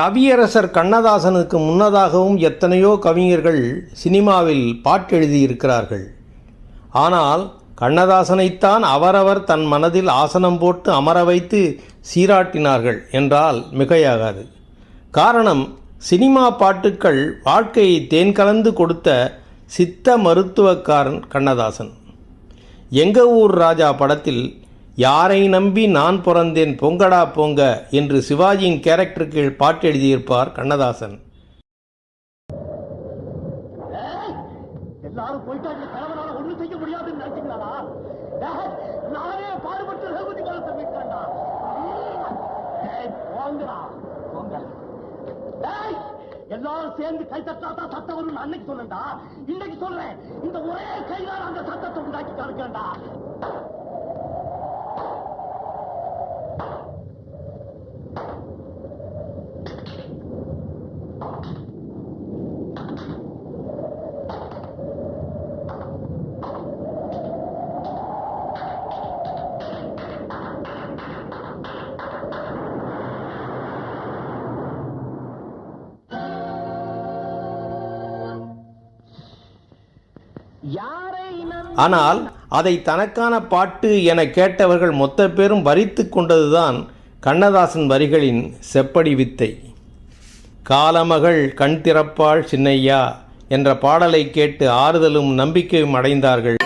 கவியரசர் கண்ணதாசனுக்கு முன்னதாகவும் எத்தனையோ கவிஞர்கள் சினிமாவில் பாட்டு எழுதியிருக்கிறார்கள். ஆனால் கண்ணதாசனைத்தான் அவரவர் தன் மனதில் ஆசனம் போட்டு அமர வைத்து சீராட்டினார்கள் என்றால் மிகையாகாது. காரணம் சினிமா பாட்டுக்கள் வாழ்க்கையை தேன் கலந்து கொடுத்த சித்த மருத்துவக்காரன் கண்ணதாசன். எங்க ஊர் ராஜா படத்தில் யாரை நம்பி நான் பிறந்தேன்? பொங்கடா பொங்க என்று சிவாஜியின் கேரக்டருக்கு பாட்டு எழுதியிருப்பார் கண்ணதாசன். எல்லாரும் சேர்ந்து கை தட்டாதான் சட்டம் வரும்னு அன்னைக்கு சொன்னேன்டா. இன்னைக்கு சொல்றேன். இந்த ஒரே கையால அந்த சட்டத்தை உண்டாக்கி தடுக்கண்டா ஆனால் அதை தனக்கான பாட்டு என கேட்டவர்கள் மொத்த பேரும் வரித்து கொண்டதுதான் கண்ணதாசன் வரிகளின் செப்படி வித்தை. காலமகள் கண் திறப்பாள் சின்னையா என்ற பாடலை கேட்டு ஆறுதலும் நம்பிக்கையும் அடைந்தார்கள்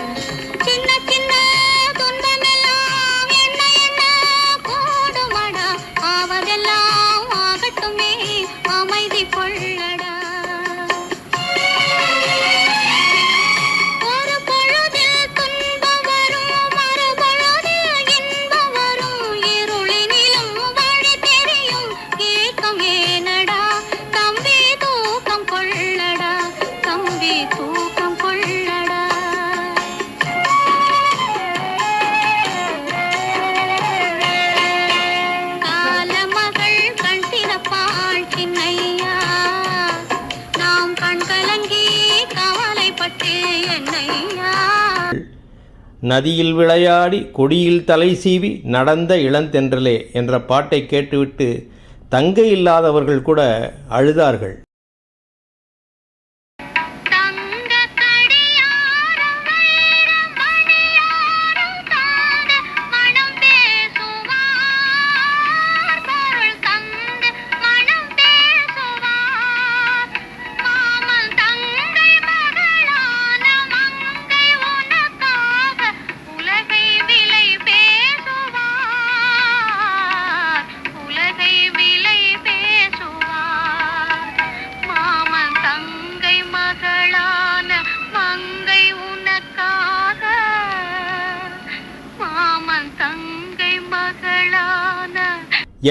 நதியில் விளையாடி கொடியில் தலை சீவி நடந்த இளந்தென்றலே என்ற பாட்டை கேட்டுவிட்டு தங்கை இல்லாதவர்கள் கூட அழுதார்கள்.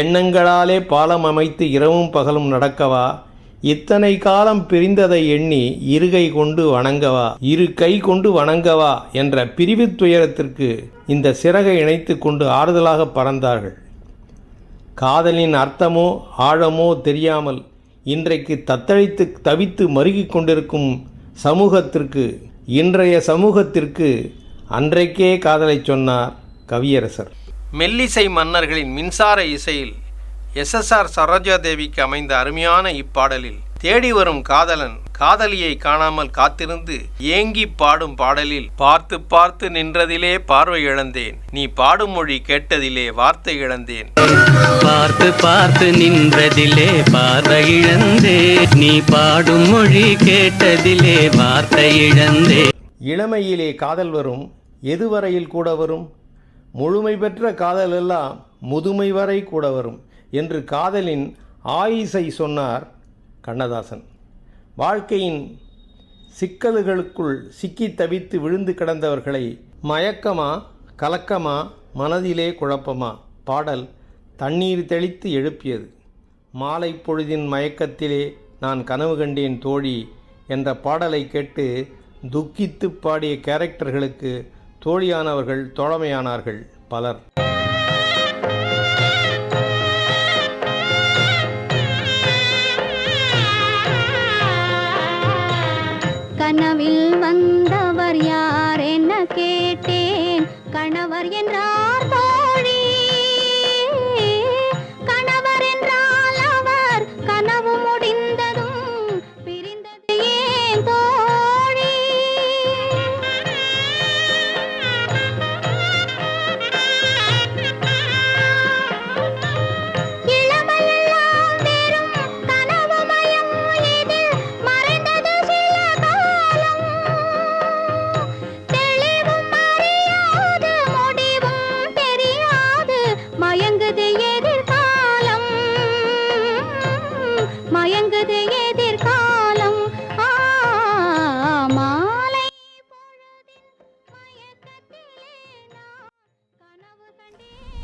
எண்ணங்களாலே பாலம் அமைத்து இரவும் பகலும் நடக்கவா? இத்தனை காலம் பிரிந்ததை எண்ணி இருகை கொண்டு வணங்கவா? இரு கை கொண்டு வணங்கவா? என்ற பிரிவு துயரத்திற்கு இந்த சிறகை இணைத்து கொண்டு ஆறுதலாக பறந்தார்கள். காதலின் அர்த்தமோ ஆழமோ தெரியாமல் இன்றைக்கு தத்தளித்து தவித்து மருகிக் கொண்டிருக்கும் சமூகத்திற்கு இன்றைய சமூகத்திற்கு அன்றைக்கே காதலை சொன்னார் கவியரசர். மெல்லிசை மன்னர்களின் மின்சார இசையில் எஸ்எஸ்ஆர் சரோஜாதேவிக்கு அமைந்த அருமையான இப்பாடலில் தேடி வரும் காதலன் காதலியை காணாமல் காத்திருந்து ஏங்கி பாடும் பாடலில் பார்த்து பார்த்து நின்றதிலே பார்வை இழந்தேன். நீ பாடும் மொழி கேட்டதிலே வார்த்தை இழந்தேன். பார்த்து பார்த்து நின்றதிலே பார்வை இழந்தே நீ பாடும் மொழி கேட்டதிலே வார்த்தை இழந்தே இளமையிலே காதல் வரும் எதுவரையில் கூட வரும்? முழுமை பெற்ற காதல் எல்லாம் முதுமை வரை கூட வரும் என்று காதலின் ஆயிசை சொன்னார் கண்ணதாசன். வாழ்க்கையின் சிக்கல்களுக்குள் சிக்கி தவித்து விழுந்து கிடந்தவர்களை மயக்கமா கலக்கமா மனதிலே குழப்பமா? பாடல் தண்ணீர் தெளித்து எழுப்பியது. மாலை பொழுதின் மயக்கத்திலே நான் கனவு கண்டேன் தோழி என்ற பாடலை கேட்டு துக்கித்து பாடிய கேரக்டர்களுக்கு தோழியானவர்கள் தோழமையானார்கள் பலர். கனவில் வந்தவர் யார் என்ன கேட்டேன்? கணவர் என்றார்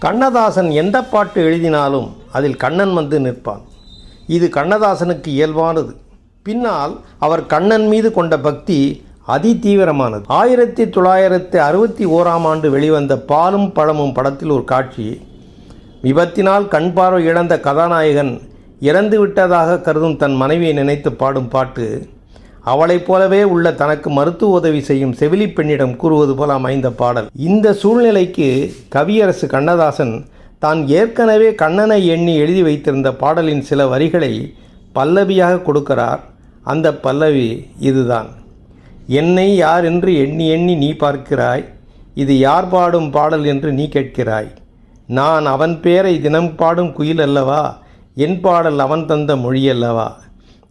கண்ணதாசன் எந்த பாட்டு எழுதினாலும் அதில் கண்ணன் வந்து நிற்பான். இது கண்ணதாசனுக்கு இயல்பானது. பின்னால் அவர் கண்ணன் மீது கொண்ட பக்தி அதி தீவிரமானது. ஆயிரத்தி தொள்ளாயிரத்தி அறுபத்தி ஓராம் ஆண்டு வெளிவந்த பாலும் பழமும் படத்தில் ஒரு காட்சி. விபத்தினால் கண் பார்வை இழந்த கதாநாயகன் இறந்து விட்டதாக கருதும் தன் மனைவியை நினைத்து பாடும் பாட்டு அவளைப் போலவே உள்ள தனக்கு மருத்துவ உதவி செய்யும் செவிலி பெண்ணிடம் கூறுவது போல அமைந்த பாடல். இந்த சூழ்நிலைக்கு கவியரசு கண்ணதாசன் தான் ஏற்கனவே கண்ணனை எண்ணி எழுதி வைத்திருந்த பாடலின் சில வரிகளை பல்லவியாக கொடுக்கிறார். அந்த பல்லவி இதுதான். என்னை யார் என்று எண்ணி எண்ணி நீ பார்க்கிறாய். இது யார் பாடும் பாடல் என்று நீ கேட்கிறாய். நான் அவன் பேரை தினம் பாடும் குயில் அல்லவா? என் பாடல் அவன் தந்த மொழி அல்லவா?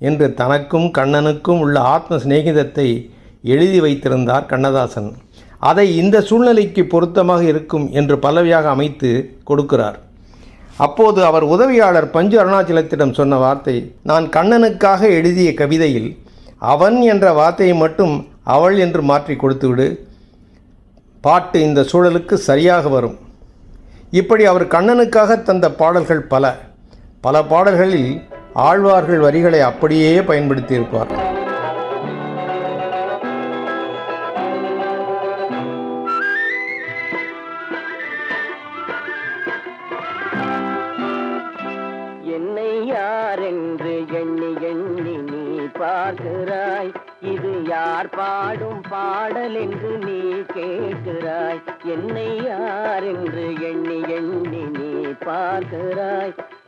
என்று தனக்கும் கண்ணனுக்கும் உள்ள ஆத்ம சிநேகிதத்தை எழுதி வைத்திருந்தார் கண்ணதாசன். அதை இந்த சூழ்நிலைக்கு பொருத்தமாக இருக்கும் என்று பல்லவியாக அமைத்து கொடுக்கிறார். அப்போது அவர் உதவியாளர் பஞ்சு அருணாச்சலத்திடம் சொன்ன வார்த்தை நான் கண்ணனுக்காக எழுதிய கவிதையில் அவன் என்ற வார்த்தையை மட்டும் அவள் என்று மாற்றி கொடுத்துவிடு. பாட்டு இந்த சூழலுக்கு சரியாக வரும். இப்படி அவர் கண்ணனுக்காக தந்த பாடல்கள் பல. பல பாடல்களில் ஆழ்வார்கள் வரிகளை அப்படியே பயன்படுத்தியிருப்பார். என்னை யார் என்று எண்ணி எண்ணி நீ பார்க்கிறாய்? இது யார் பாடும் பாடல் என்று நீ கேட்கிறாய்? என்னை யார் என்று எண்ணி எண்ணி நீ பார்க்கிறாய்?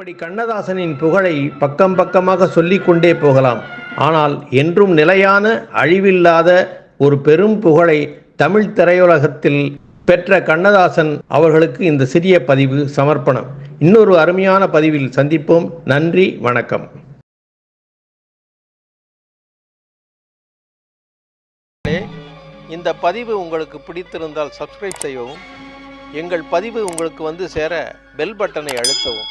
இப்படி கண்ணதாசனின் புகழை பக்கம் பக்கமாக சொல்லிக்கொண்டே போகலாம். ஆனால் என்றும் நிலையான அழிவில்லாத ஒரு பெரும் புகழை தமிழ் திரையுலகத்தில் பெற்ற கண்ணதாசன் அவர்களுக்கு இந்த சிறிய பதிவு சமர்ப்பணம். இன்னொரு அருமையான பதிவில் சந்திப்போம். நன்றி வணக்கம். இந்த பதிவு உங்களுக்கு பிடித்திருந்தால் சப்ஸ்கிரைப் செய்யவும் எங்கள் பதிவு உங்களுக்கு வந்து சேர பெல் பட்டனை அழுத்தவும்.